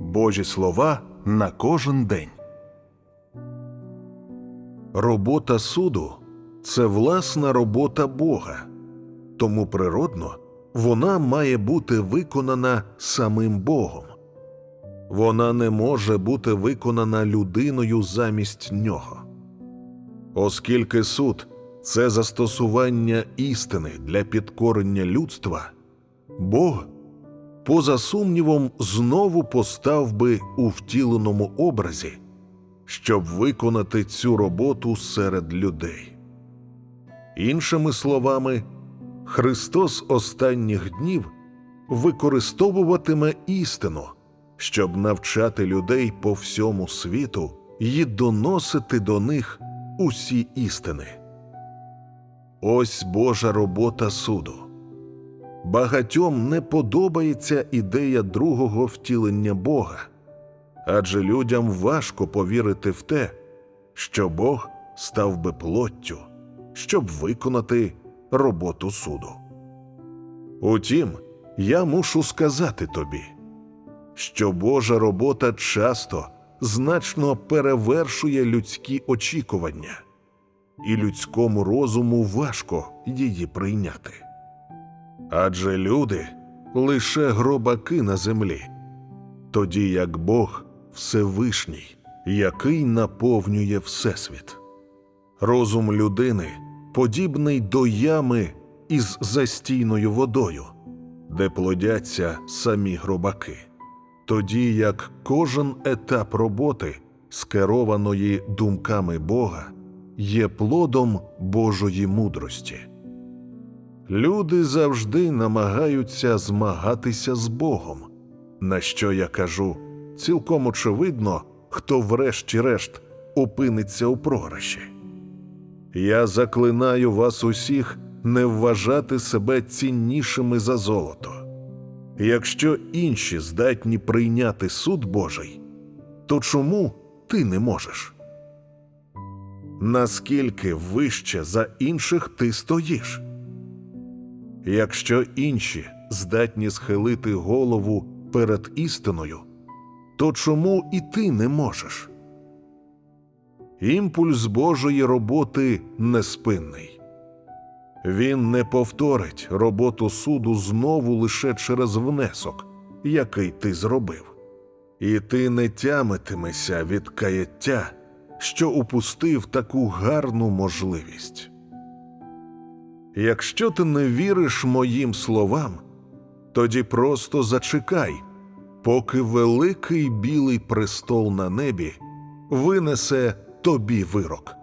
Божі слова на кожен день. Робота суду це власна робота Бога, тому природно вона має бути виконана самим Богом. Вона не може бути виконана людиною замість нього. Оскільки суд це застосування істини для підкорення людства, Бог, поза сумнівом, знову постав би у втіленому образі, щоб виконати цю роботу серед людей. Іншими словами, Христос останніх днів використовуватиме істину, щоб навчати людей по всьому світу і доносити до них усі істини. Ось Божа робота суду. Багатьом не подобається ідея другого втілення Бога, адже людям важко повірити в те, що Бог став би плоттю, щоб виконати роботу суду. Утім, я мушу сказати тобі, що Божа робота часто значно перевершує людські очікування, і людському розуму важко її прийняти. Адже люди лише гробаки на землі, тоді як Бог Всевишній, який наповнює Всесвіт. Розум людини подібний до ями із застійною водою, де плодяться самі гробаки, тоді як кожен етап роботи, скерованої думками Бога, є плодом Божої мудрості. Люди завжди намагаються змагатися з Богом, на що я кажу, цілком очевидно, хто врешті-решт опиниться у програші. Я заклинаю вас усіх не вважати себе ціннішими за золото. Якщо інші здатні прийняти суд Божий, то чому ти не можеш? Наскільки вище за інших ти стоїш? Якщо інші здатні схилити голову перед істиною, то чому і ти не можеш? Імпульс Божої роботи неспинний. Він не повторить роботу суду знову лише через внесок, який ти зробив, і ти не тямитимешся від каяття, що упустив таку гарну можливість. Якщо ти не віриш моїм словам, тоді просто зачекай, поки великий білий престол на небі винесе тобі вирок.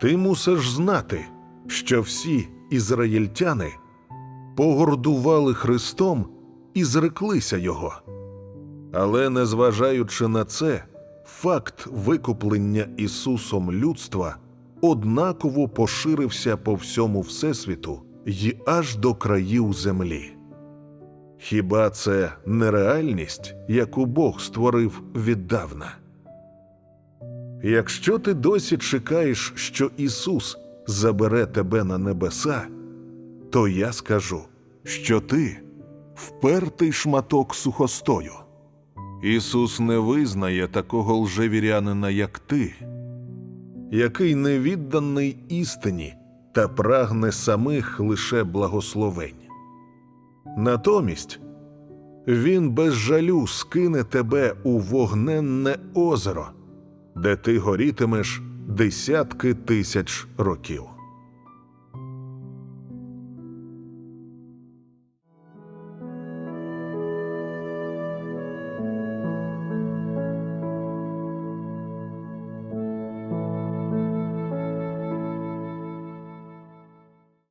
Ти мусиш знати, що всі ізраїльтяни погордували Христом і зреклися Його. Але, незважаючи на це, факт викуплення Ісусом людства однаково поширився по всьому Всесвіту й аж до країв землі. Хіба це не реальність, яку Бог створив віддавна? Якщо ти досі чекаєш, що Ісус забере тебе на небеса, то я скажу, що ти впертий шматок сухостою. Ісус не визнає такого лжевірянина, як ти, який не відданий істині та прагне самих лише благословень. Натомість він без жалю скине тебе у вогненне озеро, де ти горітимеш десятки тисяч років.